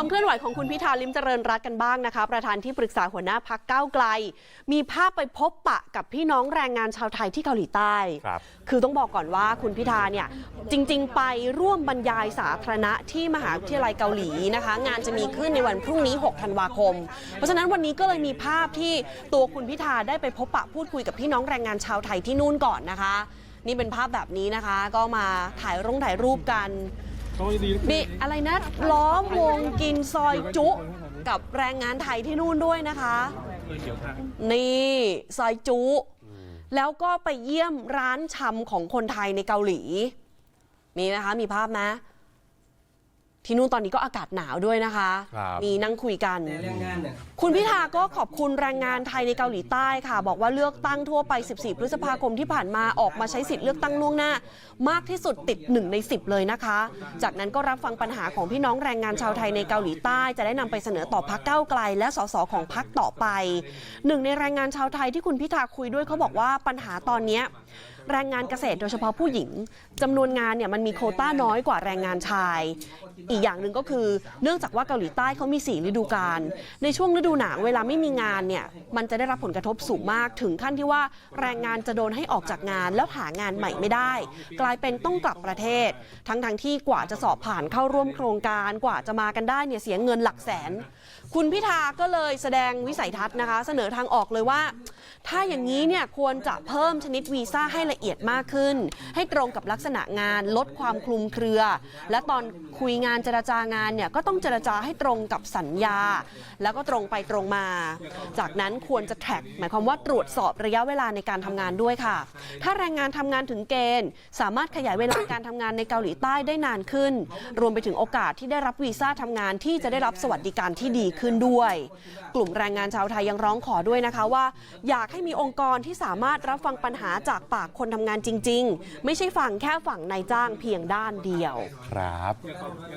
ความเคลื่อนไหวของคุณพิธาลิมเจริญรัตน์กันบ้างนะคะ ประธานที่ปรึกษาหัวหน้าพักก้าวไกล มีภาพไปพบปะกับพี่น้องแรงงานชาวไทยที่เกาหลีใต้ครับคือต้องบอกก่อนว่าคุณพิธาเนี่ยจริง ๆ ไปร่วมบรรยายสาธารณะที่มหาวิทยาลัยเกาหลีนะคะ งานจะมีขึ้นในวันพรุ่งนี้ 6 ธันวาคม เพราะฉะนั้นวันนี้ก็เลยมีภาพที่ตัวคุณพิธาได้ไปพบปะพูดคุยกับพี่น้องแรงงานชาวไทยที่นู่นก่อนนะคะ นี่เป็นภาพแบบนี้นะคะ ก็มาถ่ายร่งถ่ายรูปกัน มีอะไรนะ ล้อมวงกินซอยจุกับแรงงานไทยที่นู่นด้วยนะคะ นี่ซอยจุ แล้วก็ไปเยี่ยมร้านชำของคนไทยในเกาหลีมีนะคะมีภาพนะ ที่นู่นตอนนี้ก็อากาศหนาวด้วยนะคะ ครับมีนั่งคุยกันในเรื่องงานเนี่ย คุณพิธาก็ขอบคุณแรงงานไทยในเกาหลีใต้ค่ะ บอกว่าเลือกตั้งทั่วไป 14 พฤษภาคมที่ผ่านมาออกมาใช้สิทธิ์เลือกตั้งล่วงหน้า มากที่สุดติด 1 ใน 10 เลยนะคะ จากนั้นก็รับฟังปัญหาของพี่น้องแรงงานชาวไทยในเกาหลีใต้ จะได้นำไปเสนอต่อพักเก้าวไกล และสสของพักต่อไปหนึ่งในแรงงานชาวไทยที่คุณพิธาคุยด้วยเขาบอกว่าปัญหาตอนเนี้ย แรงงานเกษตรโดยเฉพาะผู้หญิงจำนวนงานเนี่ยมันมีโควต้าน้อยกว่าแรงงานชาย อีกอย่างหนึ่งก็คือ เนื่องจากว่าเกาหลีใต้เขามีสี่ฤดูกาลในช่วงฤดูหนาวเวลาไม่มีงานเนี่ยมันจะได้รับผลกระทบสูงมากถึงขั้นที่ว่าแรงงานจะโดนให้ออกจากงาน แล้วหางานใหม่ไม่ได้ กลายเป็นต้องกลับประเทศ ทั้งทงๆที่กว่าจะสอบผ่านเข้าร่วมโครงการกว่าจะมากันได้เนี่ยเสียเงินหลักแสน คุณพิธาก็เลยแสดงวิสัยทัศน์นะคะ เสนอทางออกเลยว่า ถ้าอย่างนี้เนี่ยควรจะเพิ่มชนิดวีซ่าให้ละเอียดมากขึ้น ให้ตรงกับลักษณะงานลดความคลุมเครือ และตอนคุยงานเจรจางานเนี่ยก็ต้องเจรจาให้ตรงกับสัญญา แล้วก็ตรงไปตรงมา จากนั้นควรจะแท็กหมายความว่าตรวจสอบระยะเวลาในการทำงานด้วยค่ะ ถ้าแรงงานทำงานถึงเกณฑ์ สามารถขยายเวลาการทำงานในเกาหลีใต้ได้นานขึ้น รวมไปถึงโอกาสที่ได้รับวีซ่าทำงานที่จะได้รับสวัสดิการที่ดีขึ้นด้วย กลุ่มแรงงานชาวไทยยังร้องขอด้วยนะคะว่า อยากให้มีองค์กรที่สามารถรับฟังปัญหาจากปากคนทำงานจริง ๆ ไม่ใช่ฝังแค่ฝั่งนายจ้างเพียงด้านเดียว ครับ